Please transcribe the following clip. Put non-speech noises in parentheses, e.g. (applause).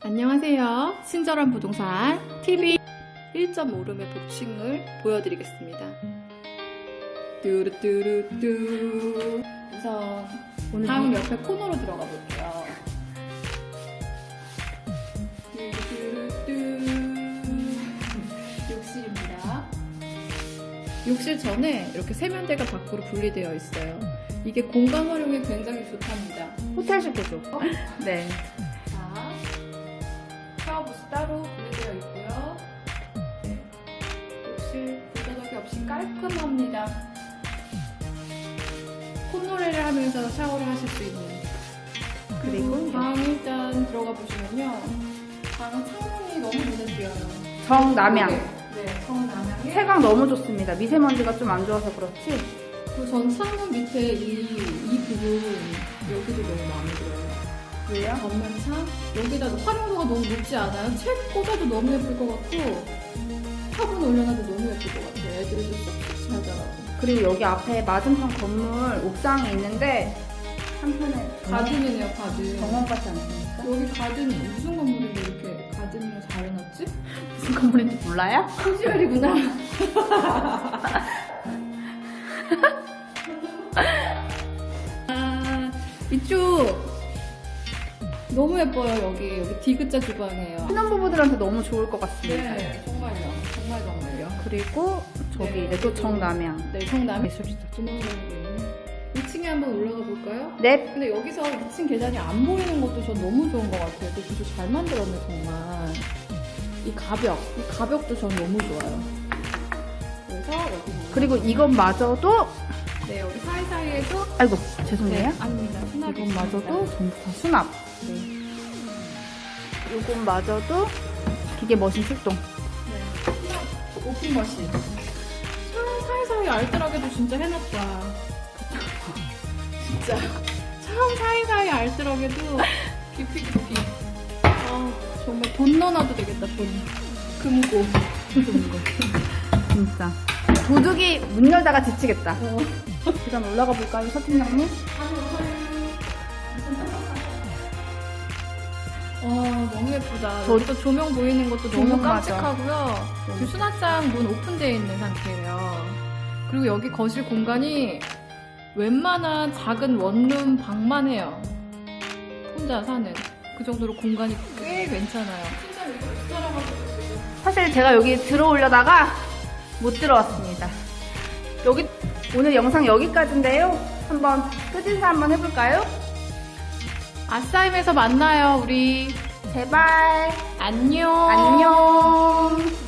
안녕하세요. 친절한 부동산 TV 1.5룸의 복층을 보여드리겠습니다. 뚜루뚜루뚜 우선 오늘 다음 옆에 코너로 들어가 볼게요. 뚜루뚜루뚜 욕실입니다. 욕실 전에 이렇게 세면대가 밖으로 분리되어 있어요. 이게 공간 활용에 굉장히 좋답니다. 호텔식 구조. 네. 욕실 불가덕이 없이 깔끔합니다. 콧노래를 하면서 샤워를 하실 수 있는. 그리고 방 일단 들어가 보시면요. 방은 창문이 너무 눈에 띄어요. 정남향. 네, 정남향에. 세강 너무 좋습니다. 미세먼지가 좀 안 좋아서 그렇지. 그리고 전 창문 밑에 이, 이 부분, 여기도 너무 마음에 들어요. 왜요? 전면창 여기다 활용도가 너무 높지 않아요? 책 꽂아도 너무 예쁠 것 같고 화분 올려놔도 너무 예쁠 것 같아요. 애들도 쏙쏙 잘 자라고. 그리고 여기 앞에 맞은편 건물 옥상이 있는데 한편에 가든이네요, 가든. 정원 같지 않습니까? 여기 가든 무슨 건물인데 이렇게 가든을 잘 해놨지? (laughs) 무슨 건물인지 몰라요? 코지알이구나. (laughs) (laughs) 아, 이쪽 너무 예뻐요, 여기. 여기 디귿자 주방이에요. 신혼부부들한테 너무 좋을 것 같습니다. 네, 정말요. 정말 정말요. 그리고 저기 네. 이제 또 정남향. 네. 조망을 하고 있는 2층에 한번 올라가 볼까요? 넵. 근데 여기서 2층 계단이 안 보이는 것도 전 너무 좋은 것 같아요. 또 구조 잘 만들었네, 정말. 이 가벽, 이 가벽도 전 너무 좋아요. 그래서 여기 그리고 이것마저도 네, 여기 사이사이에도 아이고 죄송해요. 아닙니다. 수납이 이것마저도 있습니다. 전부 다 수납. 네. 이것마저도 기계 머신 출동. 네. 수납 오픈 머신. 참 사이사이 알뜰하게도 진짜 해놨다. 진짜. 참 사이사이 알뜰하게도 깊이 깊이. 아, 정말 돈 넣어놔도 되겠다, 돈. 금고. (laughs) 진짜. 도둑이 문 열다가 지치겠다. 어. 계단 올라가 볼까요, 서 팀장님? 와, 너무 예쁘다. 저- 여기서 조명 보이는 것도 너무 조명 맞아. 깜찍하고요. 지금 수납장 문 오픈되어 있는 상태예요. 그리고 여기 거실 공간이 웬만한 작은 원룸 방만 해요. 혼자 사는. 그 정도로 공간이 꽤 괜찮아요. 사실 제가 여기 들어오려다가 못 들어왔습니다. 여기 오늘 영상 여기까지인데요. 한번 끝인사 한번 해볼까요? 아싸임에서 만나요, 우리. 제발. 안녕. 안녕.